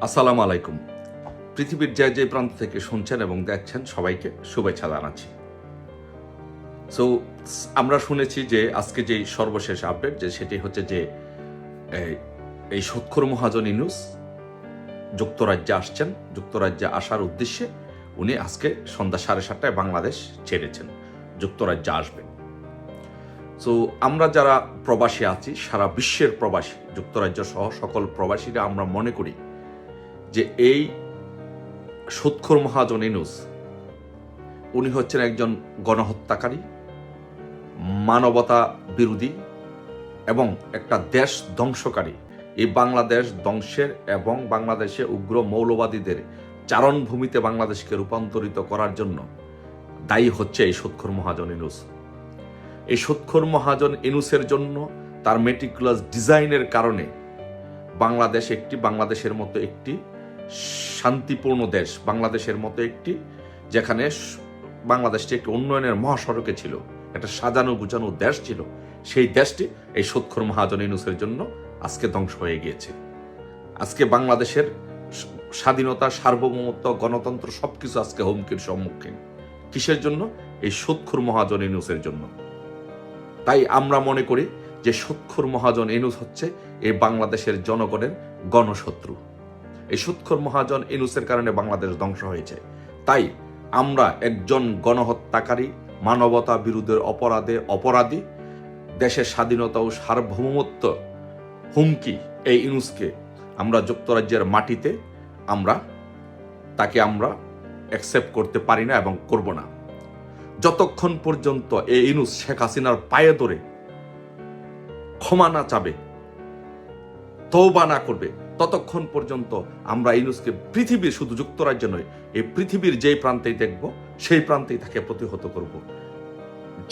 আসসালামু আলাইকুম। পৃথিবীর যে যে প্রান্ত থেকে শুনছেন এবং দেখছেন, সবাইকে শুভেচ্ছা জানাচ্ছি। সো আমরা শুনেছি যে আজকে যে সর্বশেষ আপডেট যে সেটি হচ্ছে যে এই- সৎখর মহাজন ইনুস যুক্তরাজ্যে আসছেন। যুক্তরাজ্যে আসার উদ্দেশ্যে উনি আজকে সন্ধ্যা সাড়ে সাতটায় বাংলাদেশ ছেড়েছেন। যুক্তরাজ্যে আসবেন। সো আমরা যারা প্রবাসী আছি, সারা বিশ্বের প্রবাসী, যুক্তরাজ্য সহ সকল প্রবাসীরা আমরা মনে করি যে এই সুৎখর মহাজন ইনুস, উনি হচ্ছেন একজন গণহত্যাকারী, মানবতা বিরোধী এবং একটা দেশ ধ্বংসকারী। এই বাংলাদেশ ধ্বংসের এবং বাংলাদেশে উগ্র মৌলবাদীদের চারণভূমিতে বাংলাদেশকে রূপান্তরিত করার জন্য দায়ী হচ্ছে এই সুৎখর মহাজন ইনুস। এই সুৎখর মহাজন ইনুসের জন্য তার মেটিকুলাস ডিজাইনের কারণে বাংলাদেশ একটি, বাংলাদেশের মতো একটি শান্তিপূর্ণ দেশ, বাংলাদেশের মতো একটি, যেখানে বাংলাদেশটি একটি উন্নয়নের মহাসড়কে ছিল, একটা সাজানো গুছানো দেশ ছিল। সেই দেশটি এই সৎখর মহাজন ইনুসের জন্য আজকে ধ্বংস হয়ে গিয়েছে। আজকে বাংলাদেশের স্বাধীনতা, সার্বভৌমত্ব, গণতন্ত্র সবকিছু আজকে হুমকির সম্মুখীন। কিসের জন্য? এই সৎখুর মহাজন ইনুসের জন্য। তাই আমরা মনে করি যে সৎখুর মহাজন ইনুস হচ্ছে এই বাংলাদেশের জনগণের গণশত্রু। এই সুৎখর মহাজন ইনুসের কারণে বাংলাদেশ ধ্বংস হয়েছে। তাই আমরা একজন গণহত্যাকারী, মানবতা বিরুদ্ধের অপরাধে অপরাধী, দেশের স্বাধীনতা ও সার্বভৌমত্ব হুমকি এই ইনুসকে আমরা যুক্তরাজ্যের মাটিতে আমরা, তাকে আমরা অ্যাকসেপ্ট করতে পারি না এবং করব না। যতক্ষণ পর্যন্ত এই ইনুস শেখ হাসিনার পায়ে ধরে ক্ষমা না চাবে তৌবা না করবে ততক্ষণ পর্যন্ত আমরা ইনুসকে পৃথিবীর শুধু যুক্তরাজ্য নয়, এই পৃথিবীর যেই প্রান্তেই দেখব, সেই প্রান্তেই তাকে প্রতিহত করব।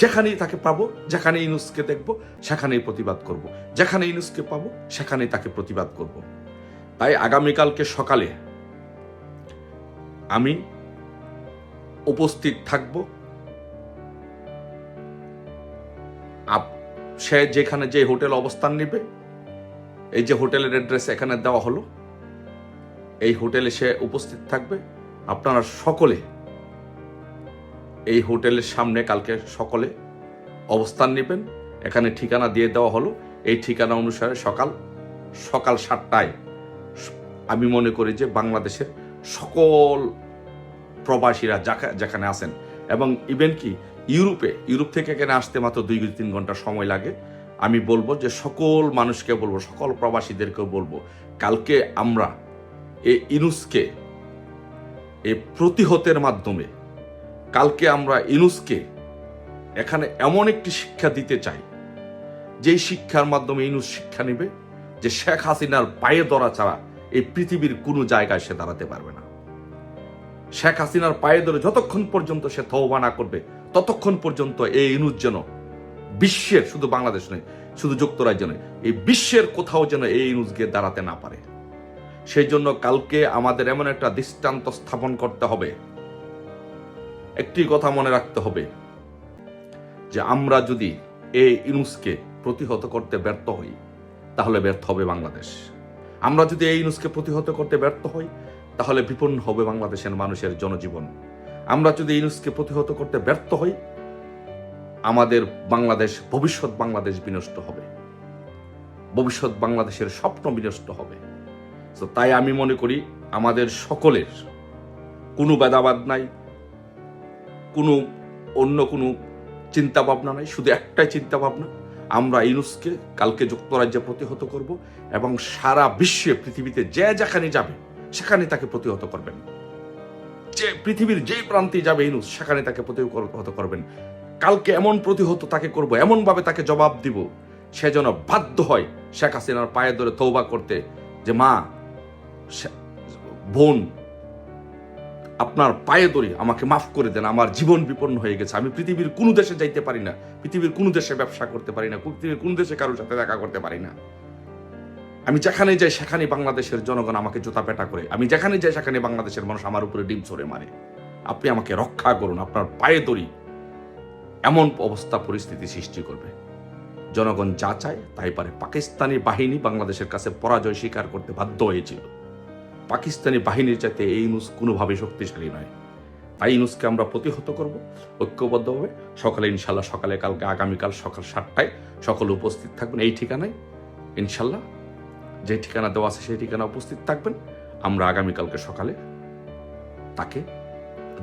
যেখানেই তাকে পাবো যেখানে ইনুসকে দেখব, সেখানেই প্রতিবাদ করব। যেখানে ইনুসকে পাবো, সেখানেই তাকে প্রতিবাদ করব। তাই আগামীকালকে সকালে আমি উপস্থিত থাকব। সে যেখানে যে হোটেল অবস্থান নেবে এই যে হোটেলের অ্যাড্রেস এখানে দেওয়া হলো, এই হোটেলে সে উপস্থিত থাকবে। আপনারা সকলে এই হোটেলের সামনে কালকে সকলে অবস্থান নেবেন। এখানে ঠিকানা দিয়ে দেওয়া হলো। এই ঠিকানা অনুসারে সকাল সকাল সাতটায় আমি মনে করি যে বাংলাদেশের সকল প্রবাসীরা যেখানে আছেন এবং ইভেন কি ইউরোপে, ইউরোপ থেকে এখানে আসতে মাত্র দুই তিন ঘণ্টা সময় লাগে। আমি বলব যে সকল মানুষকে বলব, সকল প্রবাসীদেরকে বলব, কালকে আমরা এই ইনুসকে, এই প্রতিহতের মাধ্যমে কালকে আমরা ইনুসকে এখানে এমন একটি শিক্ষা দিতে চাই, যেই শিক্ষার মাধ্যমে ইনুস শিক্ষা নেবে যে শেখ হাসিনার পায়ে ধরা ছাড়া এই পৃথিবীর কোনো জায়গায় সে দাঁড়াতে পারবে না। শেখ হাসিনার পায়ে ধরে যতক্ষণ পর্যন্ত সে না করবে, ততক্ষণ পর্যন্ত এই ইনুস যেন বিশ্বের, শুধু বাংলাদেশ নয়, শুধু যুক্তরাজ্য নয়, এই বিশ্বের কোথাও যেন এই গিয়ে দাঁড়াতে না পারে। সেই জন্য কালকে আমাদের এমন একটা দৃষ্টান্ত স্থাপন করতে হবে। একটি কথা মনে রাখতে হবে, যে আমরা যদি এই ইনুসকে প্রতিহত করতে ব্যর্থ হই, তাহলে ব্যর্থ হবে বাংলাদেশ। আমরা যদি এই ইনুসকে প্রতিহত করতে ব্যর্থ হই, তাহলে বিপন্ন হবে বাংলাদেশের মানুষের জনজীবন। আমরা যদি ইনুসকে প্রতিহত করতে ব্যর্থ হই আমাদের বাংলাদেশ, ভবিষ্যৎ বাংলাদেশ বিনষ্ট হবে। ভবিষ্যৎ বাংলাদেশের স্বপ্ন বিনষ্ট হবে। তো তাই আমি মনে করি আমাদের সকলের, কোনো বেদাবাদ নাই, কোনো অন্য কোনো চিন্তা ভাবনা নাই, শুধু একটাই চিন্তা ভাবনা আমরা ইনুসকে কালকে যুক্তরাজ্যে প্রতিহত করব এবং সারা বিশ্বে পৃথিবীতে যে যেখানে যাবে, সেখানে তাকে প্রতিহত করবেন। যে পৃথিবীর যেই প্রান্তে যাবে ইনুস সেখানে তাকে প্রতিহত করবেন। কালকে এমন প্রতিহত তাকে করব এমন ভাবে তাকে জবাব দিব, সে যেন বাধ্য হয় শেখ হাসিনার পায়ে ধরে তৌবা করতে যে, মা বোন, আপনার পায়ে ধরে আমাকে মাফ করে দেন, আমার জীবন বিপন্ন হয়ে গেছে, আমি পৃথিবীর কোনো দেশে যাইতে পারি না, পৃথিবীর কোনো দেশে ব্যবসা করতে পারি না, পৃথিবীর কোনো দেশে কারোর সাথে দেখা করতে পারি না। আমি যেখানে যাই, সেখানে বাংলাদেশের জনগণ আমাকে জুতা পেটা করে, আমি যেখানে যাই, সেখানে বাংলাদেশের মানুষ আমার উপরে ডিম ছড়ে মারে। আপনি আমাকে রক্ষা করুন, আপনার পায়ে দড়ি এমন অবস্থা পরিস্থিতি সৃষ্টি করবে। জনগণ যা চায় তাই পারে। পাকিস্তানি বাহিনী বাংলাদেশের কাছে পরাজয় স্বীকার করতে বাধ্য হয়েছিল। পাকিস্তানি বাহিনীর চাইতে এই ইউনুস কোনোভাবেই শক্তিশালী নয়। তাই ইউনুসকে আমরা প্রতিহত করব ঐক্যবদ্ধভাবে। সকালে ইনশাল্লাহ সকালে, কালকে, আগামীকাল সকাল সাতটায় সকলে উপস্থিত থাকবেন এই ঠিকানায়। ইনশাল্লাহ যে ঠিকানা দেওয়া আছে সেই ঠিকানা উপস্থিত থাকবেন। আমরা আগামীকালকে সকালে তাকে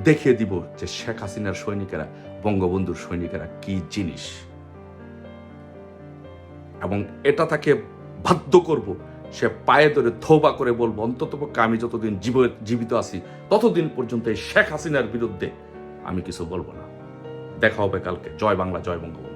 দেখিয়ে দিব যে শেখ হাসিনার সৈনিকেরা বঙ্গবন্ধুর সৈনিকেরা কি জিনিস? এবং এটা তাকে বাধ্য করব, সে পায়ে ধরে থোবা করে বলব অন্ততপক্ষে আমি যতদিন জীব- জীবিত আছি, ততদিন পর্যন্ত এই শেখ হাসিনার বিরুদ্ধে আমি কিছু বলব না। দেখা হবে কালকে। জয় বাংলা, জয় বঙ্গবন্ধু।